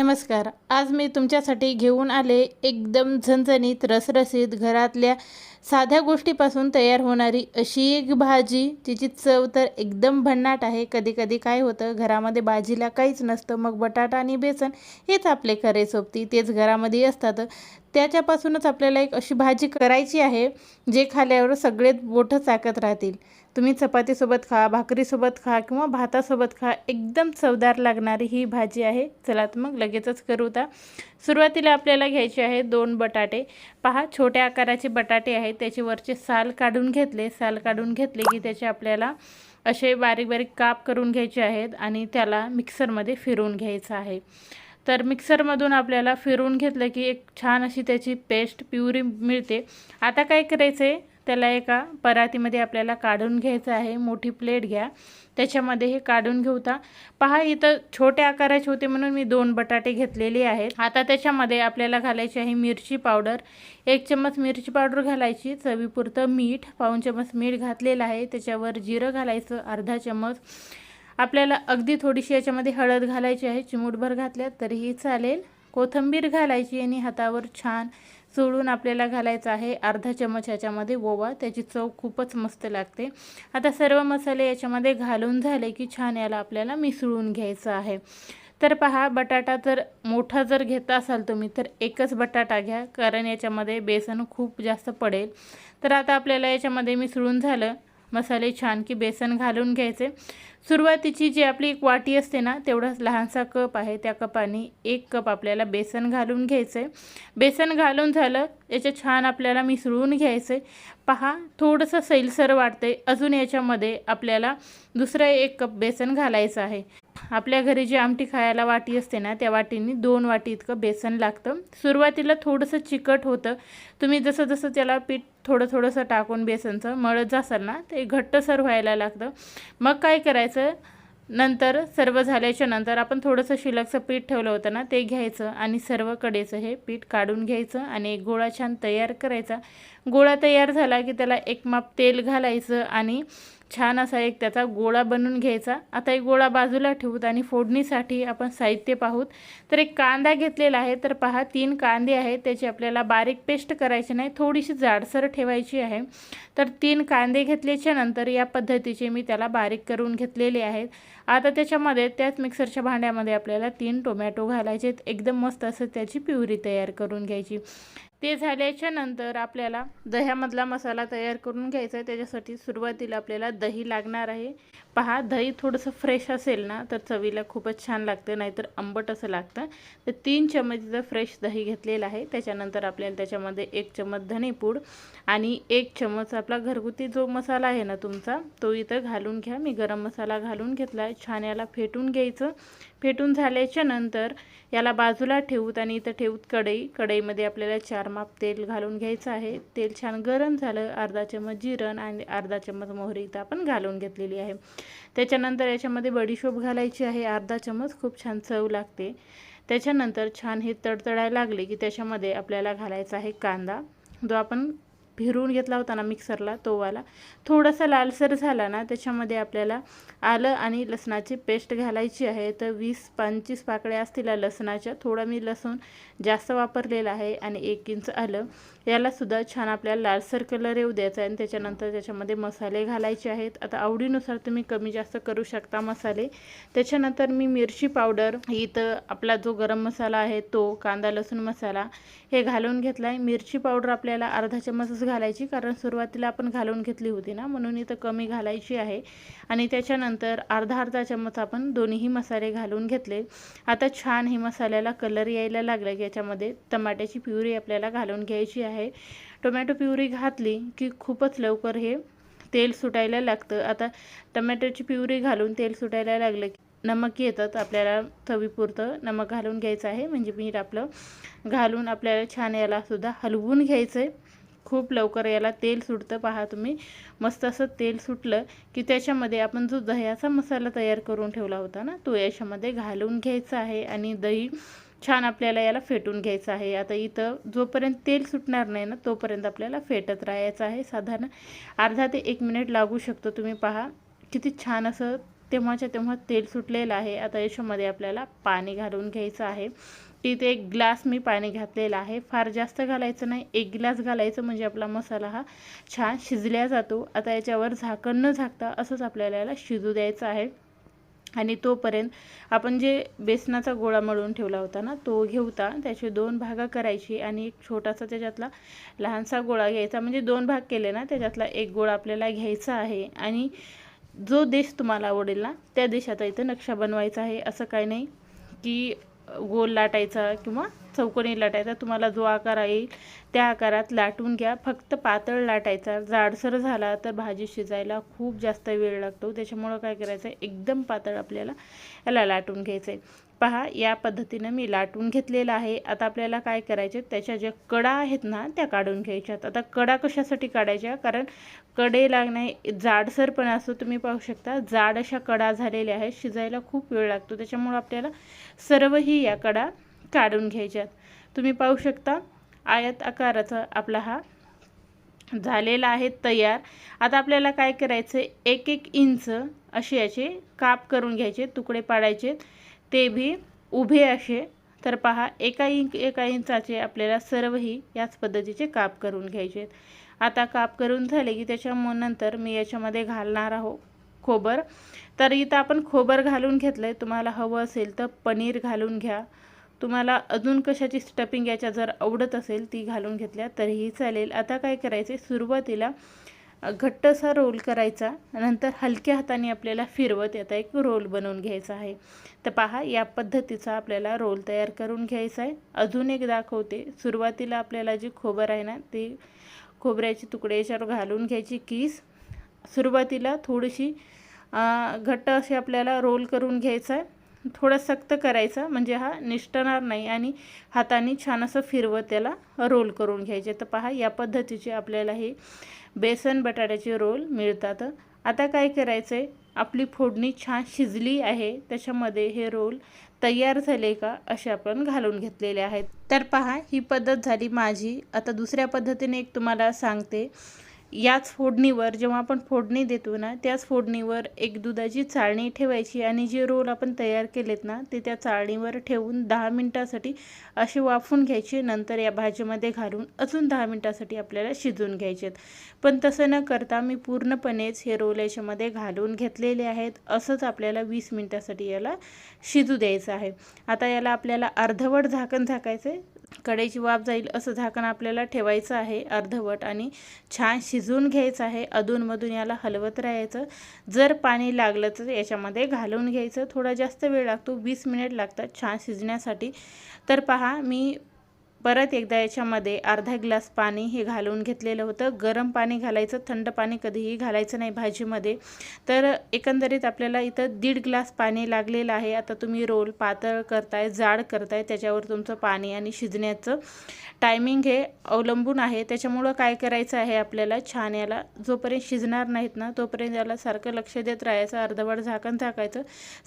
नमस्कार. आज मी तुमच्यासाठी घेऊन आले एकदम झणझणीत रसरसीत घरातल्या साध्या गोष्टीपासून तयार होणारी अशी एक भाजी. तिची चव तर एकदम भन्नाट आहे. कधी कधी काय होतं घरामध्ये भाजीला काहीच नसतं. मग बटाटा आणि बेसन हेच आपले खरे सोबती. तेच घरामध्ये असतात. त्याच्यापासूनच आपल्याला एक अशी भाजी करायची आहे जे खाल्यावर सगळे बोठं चाकत राहतील. तुम्ही चपातीसोबत खा भाकरीसोबत खा किंवा भातासोबत खा एकदम चवदार लागणारी ही भाजी आहे. चला तर मग लगेचच करू ता सुरुवातीला आपल्याला घ्यायचे आहे दोन बटाटे. पहा छोट्या आकाराचे बटाटे आहेत. त्याचे वरचे साल काढून घेतले. साल काढून घेतले की त्याचे आपल्याला असे बारीक बारीक काप करून घ्यायचे आहेत आणि त्याला मिक्सरमध्ये फिरवून घ्यायचं आहे. तर मिक्सरमधून आपल्याला फिरवून घेतलं की एक छान अशी त्याची पेस्ट प्युरी मिळते. आता काय करायचं आहे त्याला एका परातीमध्ये आपल्याला काढून घ्यायचं आहे. मोठी प्लेट घ्या. त्याच्यामध्ये हे काढून घेऊता पहा इथं छोट्या आकाराचे होते म्हणून मी दोन बटाटे घेतलेले आहेत. आता त्याच्यामध्ये आपल्याला घालायची आहे मिरची पावडर. एक चम्मच मिरची पावडर घालायची. चवीपुरतं मीठ पाऊन चम्मच मीठ घातलेलं आहे. त्याच्यावर जिरं घालायचं अर्धा चम्मच. आपल्याला अगदी थोडीशी याच्यामध्ये हळद घालायची आहे. चिमूटभर घातल्यात तरीही चालेल. कोथंबीर घालायची आणि हातावर छान चोळून आपल्याला घालायचं आहे. अर्धा चमच याच्यामध्ये ओवा. त्याची चव खूपच मस्त लागते. आता सर्व मसाले याच्यामध्ये घालून झाले की छान याला आपल्याला मिसळून घ्यायचं आहे. तर पहा बटाटा जर मोठा जर घेता असाल तुम्ही तर एकच बटाटा घ्या कारण याच्यामध्ये बेसन खूप जास्त पडेल. तर आता आपल्याला याच्यामध्ये मिसळून झालं. मसाले छान की बेसन घालून घ्यायचे. सुरुवातीची जी आपली एक वाटी असते ना तेवढाच लहानसा कप आहे. त्या कपाने एक कप आपल्याला बेसन घालून घ्यायचं. आहे बेसन घालून झालं याच्या छान आपल्याला मिसळून घ्यायचं. आहे पहा थोडंसं सैलसर वाटते अजून याच्यामध्ये आपल्याला दुसरं एक कप बेसन घालायचं आहे. आपल्या घरी जी आमटी खायला वाटी असते ना त्या वाटीने दोन वाटी इतकं बेसन लागतं. सुरुवातीला थोडंसं चिकट होतं. तुम्ही जसं जसं त्याला पीठ थोडं थोडंसं टाकून बेसनचं मळत जासाल ना ते घट्टसर व्हायला लागतं. मग काय करायचं? नंतर सर्व झाल्याच्यानंतर आपण थोडंसं शिलकचं पीठ ठेवलं होतं ना ते घ्यायचं आणि सर्व कडेचं हे पीठ काढून घ्यायचं आणि एक गोळा छान तयार करायचा. गोळा तयार झाला की त्याला एक माप तेल घालायचं आणि छान असा एक त्याचा गोळा बनवून घ्यायचा. आता एक गोळा बाजूला ठेवूत आणि फोडणीसाठी आपण साहित्य पाहूत. तर एक कांदा घेतलेला आहे. तर पहा तीन कांदे आहेत. त्याची आपल्याला बारीक पेस्ट करायची नाही थोडीशी जाडसर ठेवायची आहे. तर तीन कांदे घेतल्याच्या नंतर या पद्धतीचे मी त्याला बारीक करून घेतलेले आहेत. आता त्याच्यामध्ये त्याच मिक्सरच्या भांड्यामध्ये आपल्याला तीन टोमॅटो घालायचे एकदम मस्त असं त्याची प्युरी तयार करून घ्यायची. ते झाल्याच्यानंतर आपल्याला दह्यामधला मसाला तयार करून घ्यायचा आहे. त्याच्यासाठी सुरुवातीला आपल्याला दही लागणार आहे. पहा दही थोडंसं फ्रेश असेल ना तर चवीला खूपच छान लागतं नाहीतर आंबट असं लागतं. तर तीन चमचचं फ्रेश दही घेतलेलं आहे त्याच्यानंतर आपल्याला त्याच्यामध्ये एक चमच धनेपूड आणि एक चमच आपला घरगुती जो मसाला आहे ना तुमचा तो इथं घालून घ्या. मी गरम मसाला घालून घेतला आहे. छान याला फेटून घ्यायचं. फेटून झाल्याच्यानंतर याला बाजूला ठेवूत आणि इथं ठेवूत कढई. कढईमध्ये आपल्याला चार माप तेल घालून घ्यायचं आहे. तेल छान गरम झालं. अर्धा चम्मच जिरण आणि अर्धा चम्मच मोहरी इथं आपण घालून घेतलेली आहे. त्याच्यानंतर याच्यामध्ये बडीशोप घालायची आहे. अर्धा चम्मच खूप छान चव लागते. त्याच्यानंतर छान हे तडतडायला लागले की त्याच्यामध्ये आपल्याला घालायचा आहे कांदा. जो आपण फिरवून घेतला होता ना मिक्सरला तोवाला. थोडासा लालसर झाला ना त्याच्यामध्ये आपल्याला आलं आणि लसणाची पेस्ट घालायची आहे. तर वीस पंचवीस पाकळ्या असतील लसणाच्या. थोडा मी लसूण जास्त वापरलेलं आहे आणि एक इंच आलं. यालासुद्धा छान आपल्याला लालसर कलर येऊ द्यायचा आहे आणि त्याच्यानंतर त्याच्यामध्ये मसाले घालायचे आहेत. आता आवडीनुसार तुम्ही कमी जास्त करू शकता मसाले. त्याच्यानंतर मी मिरची पावडर इथं आपला जो गरम मसाला आहे तो कांदा लसूण मसाला हे घालून घेतला आहे मिरची पावडर आपल्याला अर्धा चम्मचच घालायची कारण सुरुवातीला आपण घालून घेतली होती ना म्हणून इथं कमी घालायची आहे. आणि त्याच्यानंतर अर्धा अर्धा चम्मच आपण दोन्हीही मसाले घालून घेतले. आता छान हे मसाल्याला कलर यायला लागला की याच्यामध्ये टमाट्याची प्युरी आपल्याला घालून घ्यायची आहे. टोमॅटो प्युरी घातली की खूपच लवकर हे तेल सुटायला लागतं. आता टमॅटोची प्युरी घालून तेल सुटायला लागलं की नमक येतात. आपल्याला चवीपुरतं नमक घालून घ्यायचं आहे. म्हणजे मीठ आपलं घालून आपल्याला छान यालासुद्धा हलवून घ्यायचं आहे खूप लवकर याला तेल सुटतं. पहा तुम्ही मस्त असं तेल सुटलं की त्याच्यामध्ये आपण जो दह्याचा मसाला तयार करून ठेवला होता ना तो याच्यामध्ये घालून घ्यायचा आहे. आणि दही छान आपल्याला याला फेटून घ्यायचं आहे. आता इथं जोपर्यंत तेल सुटणार नाही ना तोपर्यंत आपल्याला फेटत राहायचं आहे साधारण. अर्धा ते एक मिनिट लागू शकतो तुम्ही पहा. किती छान असं तेव्हाच्या तेव्हा तेल सुटलेलं आहे. आता याच्यामध्ये आपल्याला पाणी घालून घ्यायचं आहे. तिथे एक ग्लास मी पाणी घातलेलं आहे. फार जास्त घालायचं नाही. एक ग्लास घालायचं म्हणजे आपला मसाला हा छान शिजल्या जातो. आता याच्यावर झाकण न झाकता असंच आपल्याला याला शिजू द्यायचं आहे. आणि तोपर्यंत आपण जे बेसनाचा गोळा मळून ठेवला होता ना तो घेऊता. त्याचे दोन भागा करायची आणि एक छोटासा त्याच्यातला लहानसा गोळा घ्यायचा. म्हणजे दोन भाग केले ना त्याच्यातला एक गोळा आपल्याला घ्यायचा आहे. आणि जो देश तुम्हाला आवडेल ना त्या देशाचा इथं नक्षा बनवायचा आहे. असं काही नाही की गोल लाटायचा किंवा चौकोनी लाटायचा तुम्हाला जो आकार येईल त्या आकारात लाटून घ्या. फक्त पातळ लाटायचा. जाडसर झाला तर भाजी शिजायला खूप जास्त वेळ लागतो. त्याच्यामुळं काय करायचं आहे एकदम पातळ आपल्याला याला लाटून घ्यायचं आहे पहा या पद्धतीनं मी लाटून घेतलेलं आहे. आता आपल्याला काय करायचे त्याच्या ज्या कडा आहेत ना त्या काढून घ्यायच्यात. आता कडा कशासाठी काढायच्या? कारण कडे लागणे जाडसर पण असतो तुम्ही पाहू शकता. जाड अशा कडा झालेल्या आहेत. शिजायला खूप वेळ लागतो. त्याच्यामुळं आपल्याला सर्वही या कडा काढून घ्यायच्यात. तुम्ही पाहू शकता आयत आकाराचा आपला हा झालेला आहे तयार. आता आपल्याला काय करायचं एक एक इंच असे याचे काप करून घ्यायचे तुकडे पाडायचे ते भी उभे असे. तर पहा एका इंच एका इंचाचे आपल्याला सर्वही याच पद्धतीचे काप करून घ्यायचे. आता काप करून झाले की त्याच्या नंतर मी याच्यामध्ये घालणार आहो खोबर. तर इथं आपण खोबर घालून घेतलं आहे तुम्हाला हवं असेल तर पनीर घालून घ्या. तुम्हाला अजून कशाची स्टफिंग याच्या जर आवडत असेल ती घालून घेतल्या तरीही चालेल. आता काय करायचे सुरुवातीला घट्टसा रोल करायचा. नंतर हलक्या हाताने आपल्याला फिरवत याचा एक रोल बनवून घ्यायचा आहे. तर पहा या पद्धतीचा आपल्याला रोल तयार करून घ्यायचा आहे. अजून एक दाखवते. सुरुवातीला आपल्याला जी खोबर आहे ना ती खोबऱ्याचे तुकडे याच्यावर घालून घ्यायची कीस. सुरुवातीला थोडीशी घट्ट अशी आपल्याला रोल करून घ्यायचा आहे. थोडा सक्त करायचा म्हणजे हा निष्ठणार नाही आणि हाताने छान असं फिरवत त्याला रोल करून घ्यायचे. तर पहा या पद्धतीचे आपल्याला हे बेसन बटाट्याचे रोल मिळतात. आता काय करायचं आहे आपली फोडणी छान शिजली आहे. त्याच्यामध्ये हे रोल तयार झाले का? असे आपण घालून घेतलेले आहेत. तर पहा ही पद्धत झाली माझी. आता दुसऱ्या पद्धतीने एक तुम्हाला सांगते. याच फोडणीवर जेव्हा आपण फोडणी देतो ना त्याच फोडणीवर एक दुधाची चाळणी ठेवायची आणि जे रोल आपण तयार केलेत ना ते त्या चाळणीवर ठेवून दहा मिनटासाठी असे वाफून घ्यायचे. नंतर या भाजीमध्ये घालून अजून दहा मिनटासाठी आपल्याला शिजवून घ्यायचे पण तसं न करता मी पूर्णपणेच हे रोल याच्यामध्ये घालून घेतलेले आहेत. असंच आपल्याला वीस मिनटासाठी याला शिजू द्यायचं आहे. आता याला आपल्याला अर्धवट झाकण झाकायचं आहे कढईची वाफ जाईल असं झाकण आपल्याला ठेवायचं आहे अर्धवट आणि छान शिजवून घ्यायचं आहे. अधूनमधून याला हलवत राहायचं. जर पाणी लागलं तर याच्यामध्ये घालून घ्यायचं. थोडा जास्त वेळ लागतो. वीस मिनिट लागतात छान शिजण्यासाठी. तर पहा मी परत एकदा याच्यामध्ये अर्धा ग्लास पाणी हे घालून घेतलेलं होतं. गरम पाणी घालायचं थंड पाणी कधीही घालायचं नाही भाजीमध्ये. तर एकंदरीत आपल्याला इथं दीड ग्लास पाणी लागलेलं आहे. आता तुम्ही रोल पातळ करताय जाड करताय त्याच्यावर तुमचं पाणी आणि शिजण्याचं टायमिंग हे अवलंबून आहे. त्याच्यामुळं काय करायचं आहे आपल्याला? छान याला जोपर्यंत शिजणार नाहीत ना तोपर्यंत याला सारखं लक्ष देत राहायचं अर्धवट झाकण झाकायचं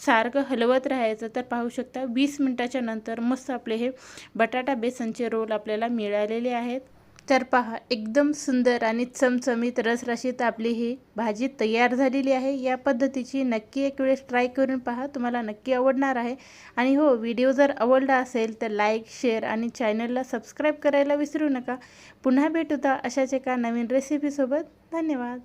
सारखं हलवत राहायचं. तर पाहू शकता वीस मिनटाच्या नंतर मस्त आपले हे बटाटा बेसनचे रोल आपल्याला मिळालेले आहेत. तर पहा एकदम सुंदर आणि चमचमीत रसरशीत आपली ही भाजी तयार झालेली आहे. या पद्धतीची नक्की एक वेळेस ट्राय करून पहा. तुम्हाला नक्की आवडणार आहे. आणि हो व्हिडिओ जर आवडला असेल तर लाईक शेअर आणि चॅनलला सबस्क्राईब करायला विसरू नका. पुन्हा भेटूता अशाच एका नवीन रेसिपीसोबत धन्यवाद.